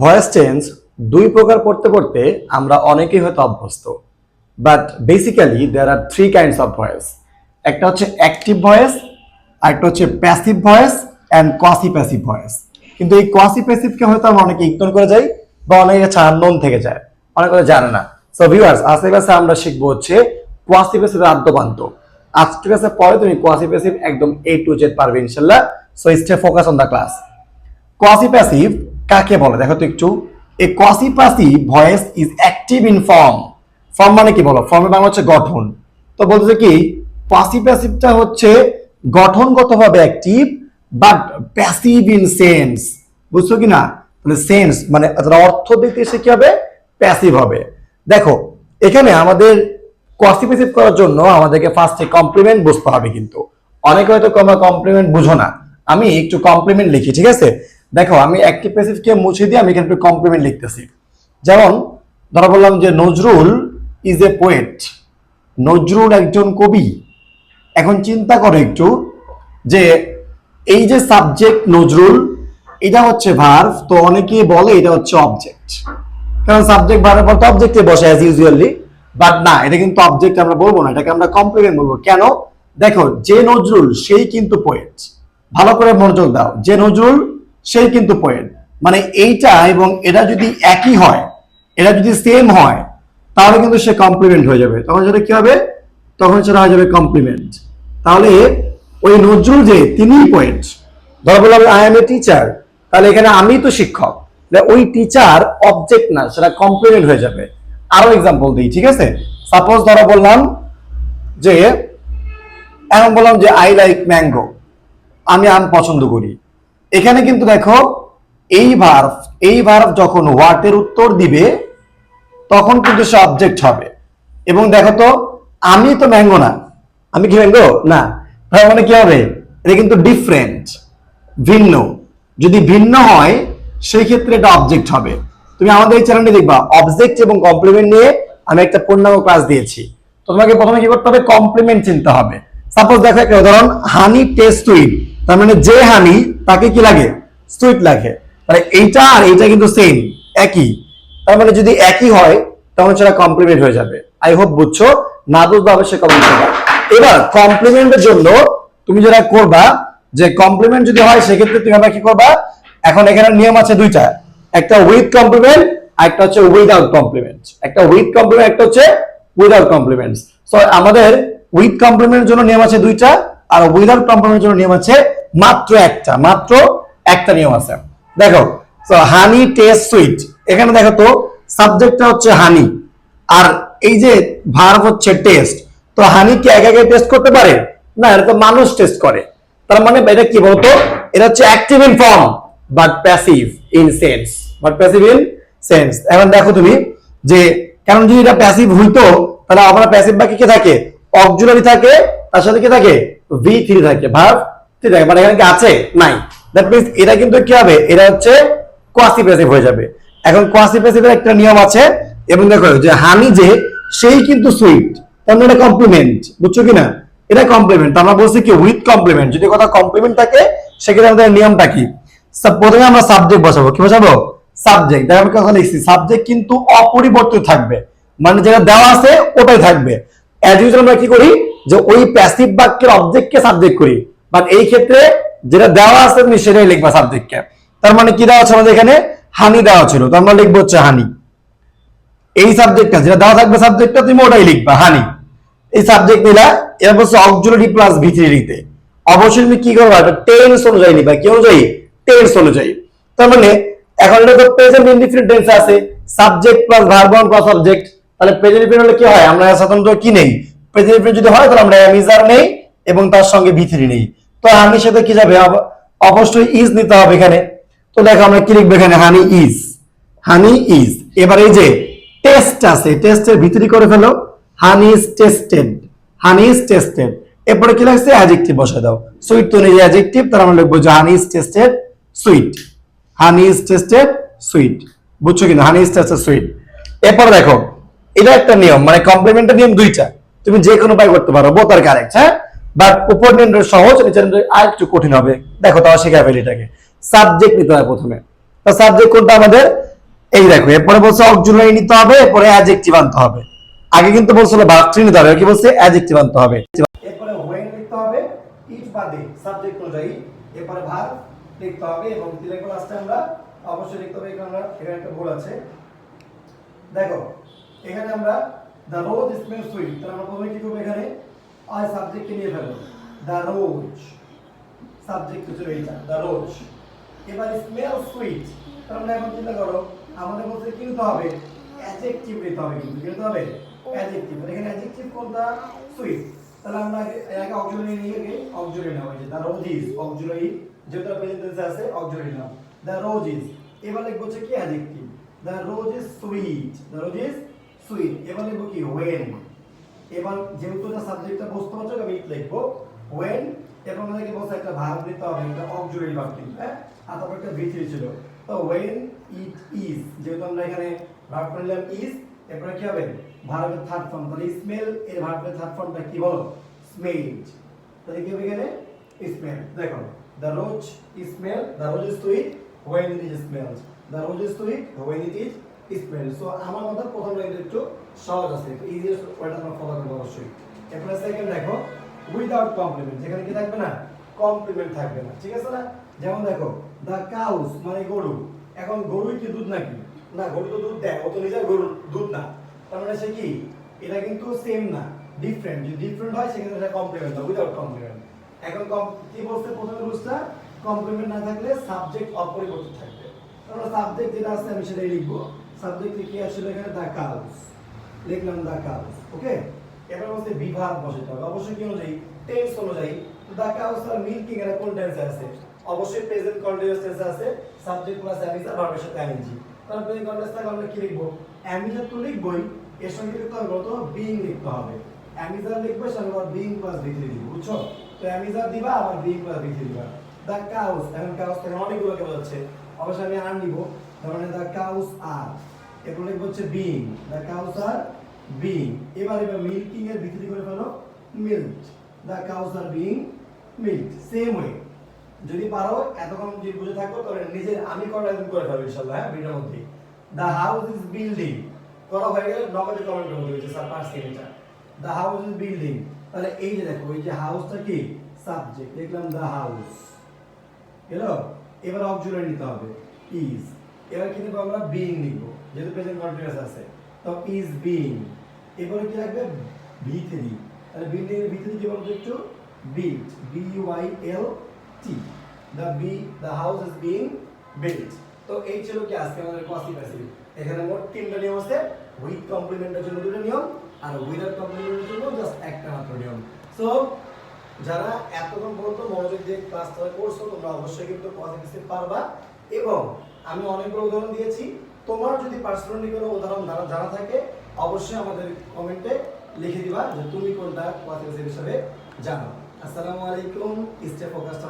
Voice change দুই প্রকার পড়তে পড়তে আমরা অনেকেই হয়তো অভ্যস্ত। But basically there are three kinds of voice একটা হচ্ছে অ্যাক্টিভ ভয়েস আরেকটা হচ্ছে passive voice and quasi passive voice কিন্তু এই কোয়াসি প্যাসিভকে হয়তো আমরা অনেকে ইগনোর করে যাই, বা অনেকে কাছে আননোন থেকে যায়। অনেক জানে না। সো ভিউয়ার্স কাছে আমরা শিখব হচ্ছে কোয়াসি প্যাসিভের আদ্যপান্ত। আজকের কাছে পরে তুমি কোয়াসি প্যাসিভ একদম এ টু জেড পারবে, ইনশাল্লাহ। So stay focus on the class quasi passive কাকে বলে? দেখো তো একটু। A quasi passive voice is active in form form মানে কি বলো? ফর্মের বাংলা হচ্ছে গঠন। তো বলতেছে কি কোয়াসি প্যাসিভটা হচ্ছে গঠনগতভাবে active but passive in sense বুঝছ কি না? মানে সেন্স মানে অর্থ দিতে এসে কি হবে? প্যাসিভ হবে। দেখো, এখানে আমাদের কোয়াসি প্যাসিভ করার জন্য আমাদেরকে ফার্স্টে কমপ্লিমেন্ট বুঝতে হবে কিন্তু। অনেকে হয়তো তোমরা কমপ্লিমেন্ট বুঝো না। আমি একটু কমপ্লিমেন্ট লিখি, ঠিক আছে? দেখো, আমি অ্যাক্টিভ প্যাসিভকে মুছে দিয়ে আমি এখানে একটু কমপ্লিমেন্ট লিখতেছি। যেমন, ধরো বললাম যে Nazrul is a poet Nazrul একজন কবি। এখন চিন্তা করো একটু যে এই যে সাবজেক্ট নজরুল, এটা হচ্ছে ভার্ভ তো অনেকে বলে এটা হচ্ছে অবজেক্ট কারণ সাবজেক্ট ভার্বের পর তো অবজেক্টে বসে অ্যাজ ইউজুয়ালি বাট না, এটা কিন্তু অবজেক্ট আমরা বলব না, এটাকে আমরা কমপ্লিমেন্ট বলব। কেন? দেখো, যে নজরুল, সেই কিন্তু পোয়েট ভালো করে মনোযোগ দাও। যে নজরুল সেই কিন্তু পয়েন্ট মানে এইটা এবং এটা যদি একই হয় এটা যদি সেম হয়, তাহলে কিন্তু সে কমপ্লিমেন্ট হয়ে যাবে। তখন সেটা কি হবে? তখন সেটা হয়ে যাবে কমপ্লিমেন্ট তাহলে ওই নজরুল যে তিনি পয়েন্ট ধর বললাম আই এম এ টিচার তাহলে এখানে আমি তো শিক্ষক। ওই টিচার অবজেক্ট না, সেটা কমপ্লিমেন্ট হয়ে যাবে। আরও এক্সাম্পল দিই, ঠিক আছে? সাপোজ ধরো বললাম যে, এখন বললাম যে আই লাইক ম্যাঙ্গো আমি আম পছন্দ করি। এখানে কিন্তু দেখো, এই ভার্ভ এই ভার্ভ যখন হোয়াটের উত্তর দিবে, তখন কিন্তু সে অবজেক্ট হবে। এবং দেখো তো, আমি তো ম্যাঙ্গো না। আমি কি ম্যাঙ্গো না। তার মানে কি হবে? এটা কিন্তু ডিফারেন্ট ভিন্ন। যদি ভিন্ন হয় সেই ক্ষেত্রে এটা অবজেক্ট হবে। তুমি আমাদের এই চ্যানেলটি দেখবা অবজেক্ট এবং কমপ্লিমেন্ট নিয়ে আমি একটা পূর্ণাঙ্গ ক্লাস দিয়েছি। তো তোমাকে প্রথমে কি করতে হবে? কমপ্লিমেন্ট চিনতে হবে। সাপোজ দেখো একটা উদাহরণ হানি টেস্ট সুইট তার মানে যে হানি, তাকে কি লাগে? সুইট লাগে। মানে এইটা আর এইটা কিন্তু সেম একই। তার মানে যদি একই হয় তখন সেটা কমপ্লিমেন্ট হয়ে যাবে। আই হোপ বুঝছ? না বুঝবা অবশ্যই কমেন্ট করবা। এবার কমপ্লিমেন্টের জন্য তুমি যেটা করবা, যে কমপ্লিমেন্ট যদি হয়, সেক্ষেত্রে তুমি আবার কি করবা? এখন এখানে নিয়ম আছে দুইটা। একটা উইথ কমপ্লিমেন্ট আর একটা হচ্ছে উইদাউট কমপ্লিমেন্ট একটা উইথ কমপ্লিমেন্ট একটা হচ্ছে উইদাউট কমপ্লিমেন্টস সো আমাদের উইথ কমপ্লিমেন্টের জন্য নিয়ম আছে দুইটা, আর উইদাউট কমপ্লিমেন্টের জন্য নিয়ম আছে মাত্র একটা মাত্র একটা নিয়ম আছে। দেখো সো হানি টেস্ট সুইট এখানে দেখো তো সাবজেক্টটা হচ্ছে হানি আর এই যে ভার্ব হচ্ছে টেস্ট তো হানি কি একা একা টেস্ট করতে পারে? না, এটা তো মানুষ টেস্ট করে। তার মানে এটা কি বলতো? এটা হচ্ছে active in form but passive in sense but passive in sense এখন দেখো তুমি যে কারণ যদি এটা প্যাসিভ হইতো, তাহলে আমরা প্যাসিভ বাকি কে থাকে? অক্সিলারি থাকে, তার সাথে কি থাকে? ভি থ্রি থাকে। ভার্ব থ্রি থাকে মানে এখানে কি আছে? নাই। দ্যাট মিনস এটা কিন্তু কি হবে? এটা হচ্ছে কোয়াসি প্যাসিভ হয়ে যাবে। এখন কোয়াসি প্যাসিভের একটা নিয়ম আছে, এবং দেখো যে হানি যে, সেই কিন্তু সুইট তার মানে এটা কমপ্লিমেন্ট বুঝছ কি না এটা কমপ্লিমেন্ট আমরা বলছি কি উইথ কমপ্লিমেন্ট যদি কথা কমপ্লিমেন্ট থাকে, সেক্ষেত্রে আমাদের নিয়মটা কি? প্রথমে আমরা সাবজেক্ট বসাবো। কি বসাবো? সাবজেক্ট দেখো আমি কথা লিখছি। সাবজেক্ট কিন্তু অপরিবর্তিত থাকবে। মানে যেটা দেওয়া আছে, ওটাই থাকবে। অ্যাজ ইউজুয়াল আমরা কি করি? যে ওই প্যাসিভ বাক্যের অবজেক্টকে সাবজেক্ট করি। বাট এই ক্ষেত্রে যেটা দেওয়া আছে তুমি সেটাই লিখবা সাবজেক্টকে তার মানে কি দেওয়া আছে আমাদের এখানে? হানি দেওয়া ছিল তো আমরা লিখব হচ্ছে হানি। এই সাবজেক্টটা যেটা দেওয়া থাকবে সাবজেক্টটা তুমি ওটাই লিখবা, হানি। এই সাবজেক্ট নিলা এরপর হচ্ছে অক্সিলারি প্লাস ভিথ্রি লিখতে। অবশ্যই তুমি কি করবা টেন্স অনুযায়ী নিবা। কি অনুযায়ী? টেন্স অনুযায়ী। তার মানে এখন এটা তো প্রেজেন্ট ইনডিফিনিট টেন্স আছে। Subject plus verb one plus subject তাহলে প্রেজেন্ট ইনডিফিনিট হলে কি হয়? আমরা সাধারণত কি নেই? প্রেজেন্ট ইনডিফিনিট যদি হয়, তাহলে আমরা এমিজার নেই এবং তার সঙ্গে ভিথ্রি নেই। তো হানির সাথে কি যাবে? অবশ্যই ইজ নিতে হবে এখানে। তো দেখো আমরা কি লিখব এখানে? হানি ইজ হানি ইজ এবার এই যে টেস্ট আছে টেস্টের ভিতরি করে ফেলো। Honey is tasted honey is tasted এরপরে কি লাগছে? অ্যাডজেক্টিভ বসে দাও। সুইট তো নিজে অ্যাডজেক্টিভ তার আমরা লিখব যে honey is tasted sweet honey is tasted sweet বুঝছ কিনা? হানি ইজ টেস্টেড সুইট এরপর দেখো, এটা একটা নিয়ম মানে কমপ্লিমেন্টের নিয়ম দুইটা। তুমি যে কোনো পাই করতে পারো বোথ আর কারেক্ট হ্যাঁ? বাট উপর নিয়মটা সহজ নিচের নিয়মটা আর একটু কঠিন হবে। দেখো, তাও শেখা ফেলি এটাকে। সাবজেক্ট নিতে হয় প্রথমে। তো সাবজেক্ট কোনটা আমাদের? এই দেখো, এরপরে বলছে অক্সিলারি নিতে হবে, এরপরে অ্যাডজেক্টিভ আনতে হবে। আগে কিন্তু বলছিল ভার্ব থ্রি নিতে হবে কি বলছে? অ্যাডজেক্টিভ আনতে হবে। এরপরে হোয়েন লিখতে হবে ইট বাদে সাবজেক্ট অনুযায়ী। এরপরে ভার্ব লিখতে হবে, এবং তিনের ক্লাসটা আমরা অবশ্যই লিখতে হবে, এখানে আমরা এখানে একটা ভুল আছে। দেখো, এখানে আমরা দ্য রোজ স্মেল সুইট তাহলে আমরা প্রথমে কি করব এখানে? আই সাবজেক্টকে নিয়ে ফেলব দ্য রোজ সাবজেক্ট হচ্ছে এইটা দ্য রোজ এবার স্মেল সুইট তাহলে আমরা এখন চিন্তা করো আমাদের মধ্যে কি নিতে হবে অ্যাডজেক্টিভ নিতে হবে কিন্তু কি নিতে হবে অ্যাডজেক্টিভ এখানে অ্যাডজেক্টিভ কোনটা সুইট তাহলে আমরা আগে আগে অক্সিলারি নিয়ে গিয়ে অক্সিলারি নাও এই যে রোজ ইজ অক্সিলারি যেটা প্রেজেন্ট টেন্সে আছে auxiliary now the rose is এবার লিখব হচ্ছে কি adjective the rose is sweet the rose is sweet এবার লিখব কি ওয়েন এবার যেহেতু এটা সাবজেক্টটা হচ্ছে আমি ইট লিখব। ওয়েন এবং আমাদেরকে বলছে একটা ভার্ব দিতে হবে একটা অক্সিলারি ভার্ব কিন্তু হ্যাঁ? আর তারপর একটা ভিত্তি ছিল। তো ওয়েন ইট ইজ যেহেতু আমরা এখানে ভার্ব করলাম ইজ এরপরে কি হবে? ভার্বের থার্ড ফর্ম তাহলে স্মেল এর ভার্বের থার্ড ফর্মটা কি বলো? স্মেলড তাহলে কি হবে এখানে? স্মেল দেখো the rose smell the rose is sweet when it is smelled the rose is sweet when it is smell so আমার মতে প্রথম লাইনটা একটু সহজ আছে ইজিয়েস্ট ওয়ার্ড আমরা ফলো করব অবশ্যই। এরপরে সেকেন্ড দেখো উইদাউট কমপ্লিমেন্ট যেখানে কি থাকবে না? কমপ্লিমেন্ট থাকবে না, ঠিক আছে না? যেমন দেখো দ্য কাউস মানে গরু, এখন গরুই কি দুধ নাকি? না, গরু তো দুধ দেয়, ও তো নিজের গরুর দুধ না। তার মানে সে কি? এটা কিন্তু সেম না ডিফারেন্ট যদি ডিফারেন্ট হয়, সেক্ষেত্রে এটা কমপ্লিমেন্ট হয় উইদাউট কমপ্লিমেন্ট এখন কি বলছে প্রথমে রুলসটা? কমপ্লিমেন্ট না থাকলে সাবজেক্ট অপরিবর্তিত থাকবে। আমরা সাবজেক্ট যেটা আছে, আমি সেটাই লিখব। সাবজেক্ট কি আসলে এখানে দ্য কাউস লিখলাম দ্য কাউস ওকে এবার বলতে বিভাগ বসাতে হবে। অবশ্যই কি অনুযায়ী? টেন্স অনুযায়ী দ্য কাউস আর মিল্কিং এর কোন টেন্সে আছে? অবশ্যই প্রেজেন্ট কন্টিনিউয়াস টেন্সে আছে। সাবজেক্ট প্লাস অ্যামিজার ভার্বের সাথে আইএনজি তাহলে প্রেজেন্ট কন্টিনিউয়াস থাকলে আমরা কি লিখব? অ্যামিজার তো লিখবই। এর সঙ্গে লিখতে হবে বলতো? বিইং লিখতে হবে। অ্যামিজার লিখবে, সঙ্গে আবার বিইং প্লাস ভিথি দিব বুঝছ? তো অ্যামিজার দিবা, আবার বিইং প্লাস ভিথি দিবা। দ্য কাউস এখন কাউস থেকে অনেকগুলো কে বোঝাচ্ছে। অবশ্যই আমি আর নিব। মানে দ্য কাউস আর এরপর লিখব হচ্ছে being the cows are being এবার এবার মিল্কিং এর ভিতরে করে ফেলো milk the cows are being milk same way যদি পারো, এতক্ষণ যদি বুঝে থাকো, তাহলে নিজের আমি করা একদম করে ফেলব ইনশাআল্লাহ হ্যাঁ ভিডিওর মধ্যে। দ্য হাউস ইজ বিল্ডিং করা হয়ে গেলে নগদে কমেন্ট করে দিয়েছে স্যার পারছি এটা। দ্য হাউস ইজ বিল্ডিং তাহলে এই যে দেখো, এই যে হাউসটা কি? সাবজেক্ট লিখলাম দ্য হাউস এলো এবার অক্সিলারি নিতে হবে। ইজ এবার কি আমরা বিইং নিব যেহেতু প্রেজেন্ট কন্টিনিউয়াস আছে। তো ইজ বিইং এবারে কি লাগবে? ভি থ্রি তাহলে বিল্ডিং এর ভি থ্রি কি বলতো একটু? Built B Y L T the B the house is being built তো এই ছিল কি আজকে আমাদের পসিভ প্যাসিভ এখানে মোট তিনটা নিয়ম আছে। উইথ কমপ্লিমেন্টের জন্য দুটো নিয়ম, আর উইদাউট কমপ্লিমেন্টের জন্য জাস্ট একটা মাত্র নিয়ম। সো যারা এতক্ষণ পর্যন্ত মনোযোগ দিয়ে ক্লাসটা করছ তোমরা অবশ্যই কিন্তু পজিটিভ পারবা। এবং আমি অনেকগুলো উদাহরণ দিয়েছি। তোমার যদি পার্সোনালি কোনো উদাহরণ জানা থাকে, অবশ্যই আমাদের কমেন্টে লিখে দিবা যে তুমি কোনটা পজিটিভ হিসেবে জানো। আসসালামু আলাইকুম স্টে ফোকাসড